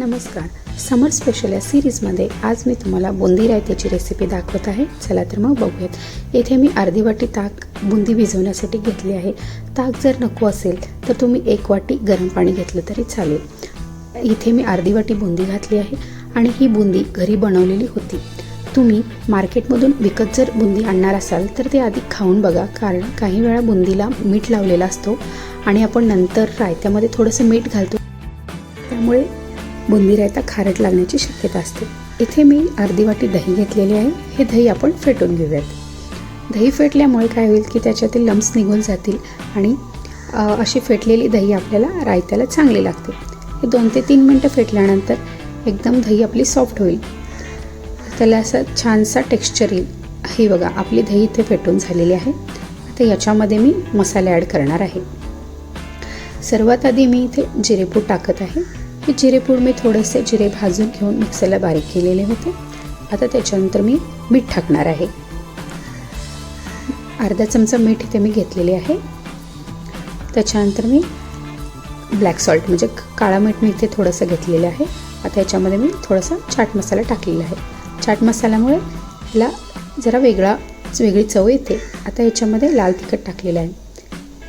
नमस्कार. समर स्पेशल या सिरीजमध्ये आज मी तुम्हाला बुंदी रायत्याची रेसिपी दाखवत आहे. चला तर मग बघूयात. येथे मी अर्धी वाटी ताक बुंदी भिजवण्यासाठी घेतली आहे. ताक जर नको असेल तर तुम्ही एक वाटी गरम पाणी घेतलं तरी चालेल. इथे मी अर्धी वाटी बुंदी घातली आहे आणि ही बुंदी घरी बनवलेली होती. तुम्ही मार्केटमधून विकत जर बुंदी आणणार असाल तर ते आधी खाऊन बघा कारण काही वेळा बुंदीला मीठ लावलेला असतो आणि आपण नंतर रायत्यामध्ये थोडंसं मीठ घालतो. त्यामुळे बुंदी रायता खारट लागण्याची शक्यता असते. इथे मी अर्धी वाटी दही घेतलेली आहे. हे दही आपण फेटून घेऊयात. दही फेटल्यामुळे काय होईल की त्याच्यातील लम्स निघून जातील आणि अशी फेटलेली दही आपल्याला रायत्याला चांगली लागते. हे दोन ते तीन मिनटं फेटल्यानंतर एकदम दही आपली सॉफ्ट होईल. त्याला असा छानसा टेक्स्चर येईल. हे बघा आपली दही इथे फेटून झालेली आहे. आता याच्यामध्ये मी मसाले ॲड करणार आहे. सर्वात आधी मी इथे जिरेपूड टाकत आहे. हे जिरेपूड मी थोडेसे जिरे भाजून घेऊन मिक्सरला बारीक केलेले होते. आता त्याच्यानंतर मी मीठ टाकणार आहे. अर्धा चमचा मीठ इथे मी घेतलेले आहे. त्याच्यानंतर मी ब्लॅक सॉल्ट म्हणजे काळा मीठ मी इथे थोडंसं घेतलेलं आहे. आता याच्यामध्ये मी थोडासा चाट मसाला टाकलेला आहे. चाट मसाल्यामुळे ला जरा वेगळा वेगळी चव येते. आता याच्यामध्ये लाल तिखट टाकलेलं आहे.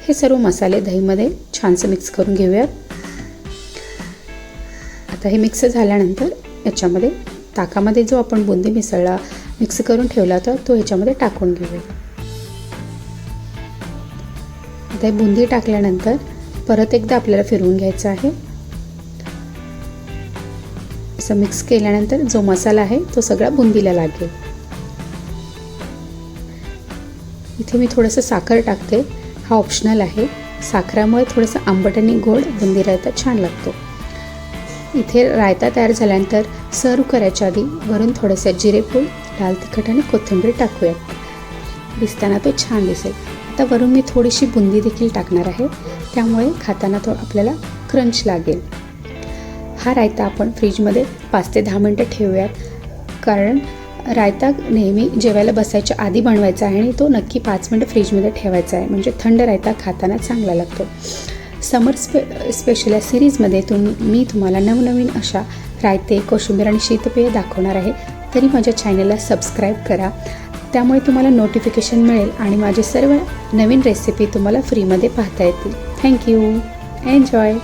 हे सर्व मसाले दहीमध्ये छानसं मिक्स करून घेऊयात. आता हे मिक्स झाल्यानंतर याच्यामध्ये ताकामध्ये जो आपण बुंदी मिसळला मिक्स करून ठेवला होता तो ह्याच्यामध्ये टाकून घेऊया. आता हे बुंदी टाकल्यानंतर परत एकदा आपल्याला फिरवून घ्यायचं आहे. असं मिक्स केल्यानंतर जो मसाला आहे तो सगळा बुंदीला लागेल. इथे मी थोडंसं साखर टाकते. हा ऑप्शनल आहे. साखरामुळे थोडंसं आंबट आणि गोड बुंदी रायता छान लागतो. इथे रायता तयार झाल्यानंतर सर्व करायच्या आधी वरून थोडंसं जिरेपूड लाल तिखट आणि कोथिंबीर टाकूयात. दिसताना तो छान दिसेल. आता वरून मी थोडीशी बुंदी देखील टाकणार आहे. त्यामुळे खाताना तो आपल्याला क्रंच लागेल. हा रायता आपण फ्रीजमध्ये पाच ते दहा मिनटं ठेवूयात. कारण रायता नेहमी जेवायला बसायच्या आधी बनवायचा आहे आणि तो नक्की पाच मिनटं फ्रीजमध्ये ठेवायचा आहे. म्हणजे थंड रायता खाताना चांगला लागतो. समर स्पे स्पेशल या सिरीजमध्ये तुम मी तुम्हाला नवनवीन अशा रायते कोशिंबीर आणि शीतपेय दाखवणार आहे. तरी माझ्या चॅनलला सबस्क्राईब करा. त्यामुळे तुम्हाला नोटिफिकेशन मिळेल आणि माझे सर्व नवीन रेसिपी तुम्हाला फ्रीमध्ये पाहता येतील. Thank you enjoy